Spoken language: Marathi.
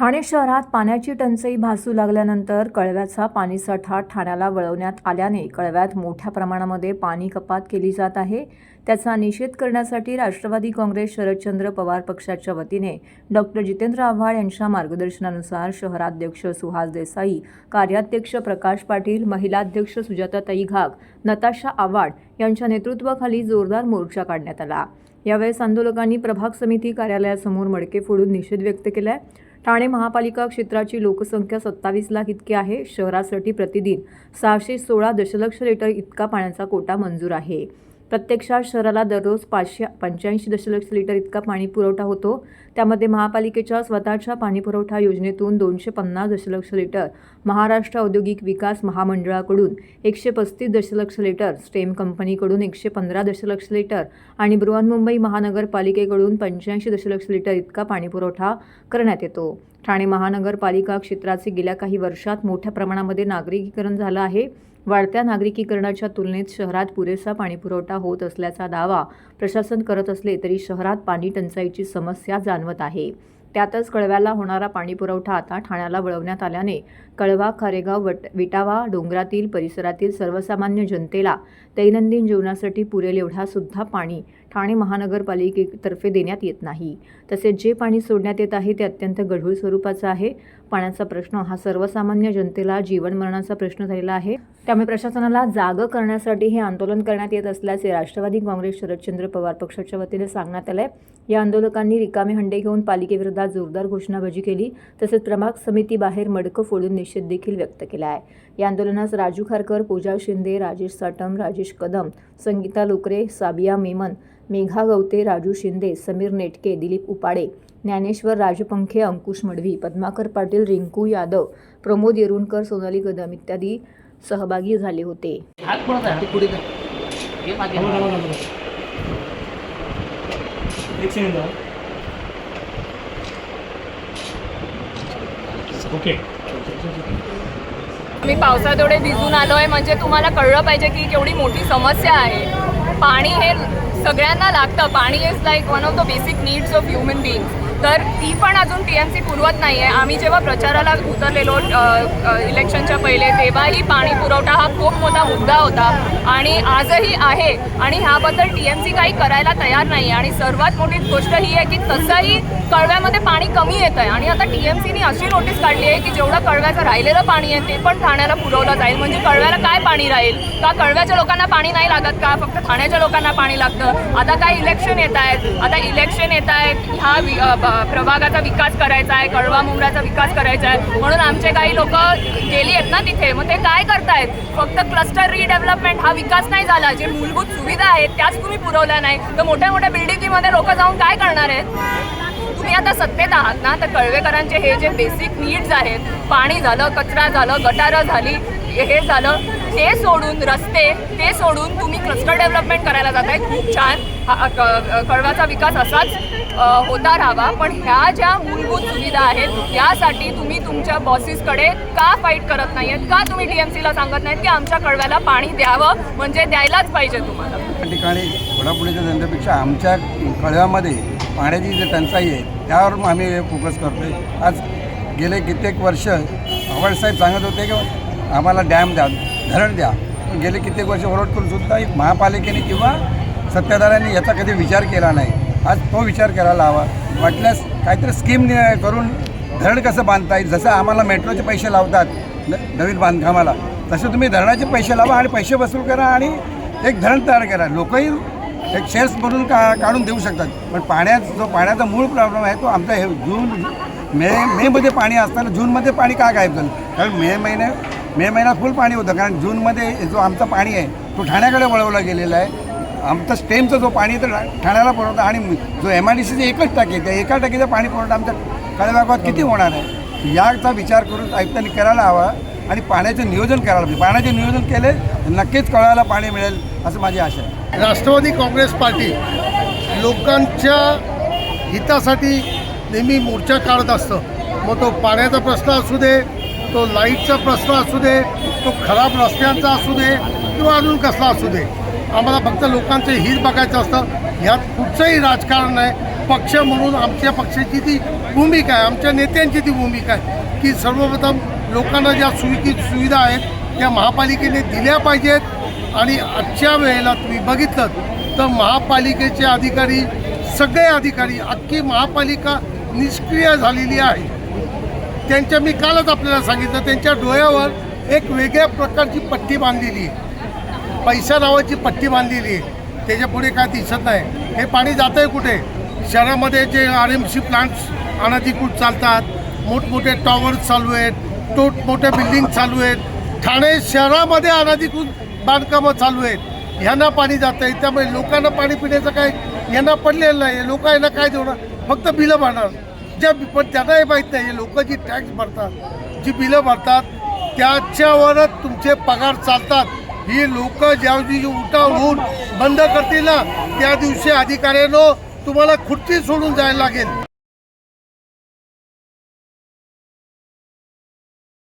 ठाणे शहरात पाण्याची टंचाई भासू लागल्यानंतर कळव्याचा पाणीसाठा ठाण्याला वळवण्यात आल्याने कळव्यात मोठ्या प्रमाणामध्ये पाणी कपात केली जात आहे. त्याचा निषेध करण्यासाठी राष्ट्रवादी काँग्रेस शरदचंद्र पवार पक्षाच्या वतीने डॉक्टर जितेंद्र आव्हाड यांच्या मार्गदर्शनानुसार शहराध्यक्ष सुहास देसाई कार्याध्यक्ष प्रकाश पाटील महिलाध्यक्ष सुजाताताई घाग नताशा आव्हाड यांच्या नेतृत्वाखाली जोरदार मोर्चा काढण्यात आला. यावेळेस आंदोलकांनी प्रभाग समिती कार्यालयासमोर मडके फोडून निषेध व्यक्त केला आहे ठाणे महापालिका क्षेत्राची लोकसंख्या सत्तावीस लाख इतकी आहे. शहरासाठी प्रतिदिन सहाशे सोळा दशलक्ष लिटर इतका पाण्याचा कोटा मंजूर आहे. प्रत्यक्षात शहराला दररोज पाचशे पंच्याऐंशी दशलक्ष लिटर इतका पाणी पुरवठा होतो. त्यामध्ये महापालिकेच्या स्वतःच्या पाणीपुरवठा योजनेतून दोनशे पन्नास दशलक्ष लिटर महाराष्ट्र औद्योगिक विकास महामंडळाकडून एकशे पस्तीस दशलक्ष लिटर स्टेम कंपनीकडून एकशे पंधरा दशलक्ष लिटर आणि बृहन्मुंबई महानगरपालिकेकडून पंच्याऐंशी दशलक्ष लिटर इतका पाणीपुरवठा करण्यात येतो. ठाणे महानगरपालिका क्षेत्राचे गेल्या काही वर्षात मोठ्या प्रमाणामध्ये नागरिकीकरण झालं आहे. वाढत्या नागरिकीकरणाच्या तुलनेत शहरात पुरेसा पाणीपुरवठा होत असल्याचा दावा प्रशासन करत असले तरी शहरात पाणी टंचाईची समस्या जाणवत आहे. त्यातच कळव्याला होणारा पाणीपुरवठा आता ठाण्याला वळवण्यात आल्याने कळवा खारेगाव वट विटावा डोंगरातील परिसरातील सर्वसामान्य जनतेला दैनंदिन जीवनासाठी पुरेल एवढा सुद्धा पाणी ठाणे महानगरपालिकेतर्फे देण्यात येत नाही. तसेच जे पाणी सोडण्यात येत आहे ते अत्यंत गढूळ स्वरूपाचं आहे. पाण्याचा प्रश्न हा सर्वसामान्य जनतेला जीवनमरणाचा प्रश्न झालेला आहे. त्यामुळे प्रशासनाला जागं करण्यासाठी हे आंदोलन करण्यात येत असल्याचे राष्ट्रवादी काँग्रेस शरदचंद्र पवार पक्षाच्या वतीने सांगण्यात आलंय. या आंदोलकांनी रिकामे हंडे घेऊन पालिकेविरोधात जोरदार घोषणाबाजी केली. तसेच प्रभाग समितीबाहेर मडकं फोडून निषेध देखील व्यक्त केला आहे या आंदोलनास राजू खारकर पूजा शिंदे राजेश साटम राजेश कदम संगीता लोकरे साबिया मेमन मेघा गवते राजू शिंदे समीर नेटके दिलीप उपाडे ज्ञानेश्वर राजपंखे अंकुश मडवी पद्माकर पाटील रिंकू यादव प्रमोद येरुणकर सोनाली कदम इत्यादी सहभागी झाले होते. हे हा. हा. ओके मी पावसात एवढे भिजून आलो आहे म्हणजे तुम्हाला कळलं पाहिजे की केवढी मोठी समस्या आहे पाणी हे सगळ्यांना लागतं पाणी is like one of the basic needs of human beings तर ती पण अजून टी एम सी पुरवत नाही आहे आम्ही जेव्हा प्रचाराला उतरलेलो इलेक्शनच्या पहिले तेव्हाही पाणी पुरवठा हा खूप मोठा मुद्दा होता. आणि आजही आहे. आणि ह्याबद्दल टी एम सी काही करायला तयार नाही आणि सर्वात मोठी गोष्ट ही आहे की तसंही कळव्यामध्ये पाणी कमी येत आहे आणि आता टी एम सीने अशी नोटीस काढली आहे की जेवढं कळव्याचं राहिलेलं पाणी आहे ते पण ठाण्याला पुरवलं जाईल. म्हणजे कळव्याला काय पाणी राहील? का कळव्याच्या लोकांना पाणी नाही लागत? का फक्त ठाण्याच्या लोकांना पाणी लागतं? आता काय इलेक्शन येत आहेत. आता इलेक्शन येत आहेत. ह्या प्रभागाचा विकास करायचा आहे कळवा मुंबराचा विकास करायचा आहे. म्हणून आमचे काही लोक गेली आहेत ना तिथे. मग ते काय करतायत? फक्त क्लस्टर रिडेव्हलपमेंट हा विकास नाही झाला. जे मूलभूत सुविधा आहेत त्याच तुम्ही पुरवल्या नाही. तर मोठ्या मोठ्या बिल्डिंगमध्ये लोक जाऊन काय करणार आहेत? तुम्ही आता सत्तेत आहात ना तर कळवेकरांचे हे जे बेसिक नीड्स आहेत पाणी झालं कचरा झालं गटारं झाली हे झालं. हे सोडून रस्ते ते सोडून तुम्ही क्लस्टर डेव्हलपमेंट करायला जात आहे खूप छान. हा क- विकास असाच होता राहावा. पण ह्या ज्या मूलभूत सुविधा आहेत यासाठी तुम्ही तुमच्या बॉसेसकडे का फाईट करत नाही आहेत का तुम्ही डी एम सीला सांगत नाहीत की आमच्या कळव्याला पाणी द्यावं? म्हणजे द्यायलाच पाहिजे तुम्हाला. ठिकाणी घोडापुढीच्या धंद्यापेक्षा आमच्या कळव्यामध्ये पाण्याची जी टंचाई आहे त्यावर आम्ही फोकस करतो आहे आज गेले कित्येक वर्ष आव्हाडसाहेब सांगत होते की आम्हाला डॅम द्या. धरण द्या. पण गेले कित्येक वर्ष ओरड करून सुद्धा एक महापालिकेने किंवा सत्ताधाऱ्यांनी याचा कधी विचार केला नाही. आज तो विचार करायला हवा वाटल्यास काहीतरी स्कीम करून धरण कसं बांधता येईल? जसं आम्हाला मेट्रोचे पैसे लावतात न नवीन बांधकामाला तसे तुम्ही धरणाचे पैसे लावा आणि पैसे वसूल करा आणि एक धरण तयार करा. लोकही एक शेअर्स म्हणून का काढून देऊ शकतात. पण पाण्यात जो पाण्याचा मूळ प्रॉब्लेम आहे तो आमचा हे जून मे मेमध्ये पाणी असताना जूनमध्ये पाणी का गायब झालं? कारण मे महिने मे महिन्यात फुल पाणी होतं. कारण जूनमध्ये जो आमचं पाणी आहे तो ठाण्याकडे वळवला गेलेला आहे. आमचा स्टेमचं जो पाणी आहे तर ठाण्याला पुरवठा आणि जो एम आय डी सीचे एकच टाकी आहे त्या एका टाकीचा पाणी पुरवठा आमच्या कळव्यागावात किती होणार आहे? याचा विचार करून आयुक्तांनी करायला हवा आणि पाण्याचं नियोजन करायला पाहिजे पाण्याचे नियोजन केले तर नक्कीच कळायला पाणी मिळेल असं माझी आशा आहे. राष्ट्रवादी काँग्रेस पार्टी लोकांच्या हितासाठी नेहमी मोर्चा काढत असतं. मग तो पाण्याचा प्रश्न असू दे तो लाईटचा प्रश्न असू दे तो खराब रस्त्यांचा असू दे किंवा अजून कसला असू दे आम्हाला फक्त लोकांचं हित बघायचं असतं. ह्यात कुठचंही राजकारण नाही. पक्ष म्हणून आमच्या पक्षाची ती भूमिका आहे आमच्या नेत्यांची ती भूमिका आहे की सर्वप्रथम लोकांना ज्या सुविधी सुविधा आहेत त्या महापालिकेने दिल्या पाहिजेत. आणि आजच्या वेळेला तुम्ही बघितलं तर महापालिकेचे अधिकारी सगळे अधिकारी अख्खी महापालिका निष्क्रिय झालेली आहे. त्यांच्या मी कालच आपल्याला सांगितलं त्यांच्या डोळ्यावर एक वेगळ्या प्रकारची पट्टी बांधलेली आहे. पैसा नावाची पट्टी बांधलेली आहे. त्याच्या पुढे काय दिसत नाही. हे पाणी जात आहे कुठे? शहरामध्ये जे आर एम सी प्लांट्स अनधिकृत चालतात. मोठमोठे टॉवर्स चालू आहेत. मोठ्या बिल्डिंग चालू आहेत. ठाणे शहरामध्ये अनधिकृत बांधकामं चालू आहेत. ह्यांना पाणी जात आहे त्यामुळे लोकांना पाणी पिण्याचं काय? यांना पडलेलं नाही. लोक यांना काय देणार? फक्त बिलं भरणार. ज्या पण त्यांना हे माहीत नाही. लोक जी टॅक्स भरतात जी बिलं भरतात त्याच्यावरच तुमचे पगार चालतात. ही लोक ज्या दिवशी उठाव होऊन बंद करतील ना त्या दिवशी अधिकाऱ्यानं तुम्हाला खुर्ची सोडून जायला लागेल.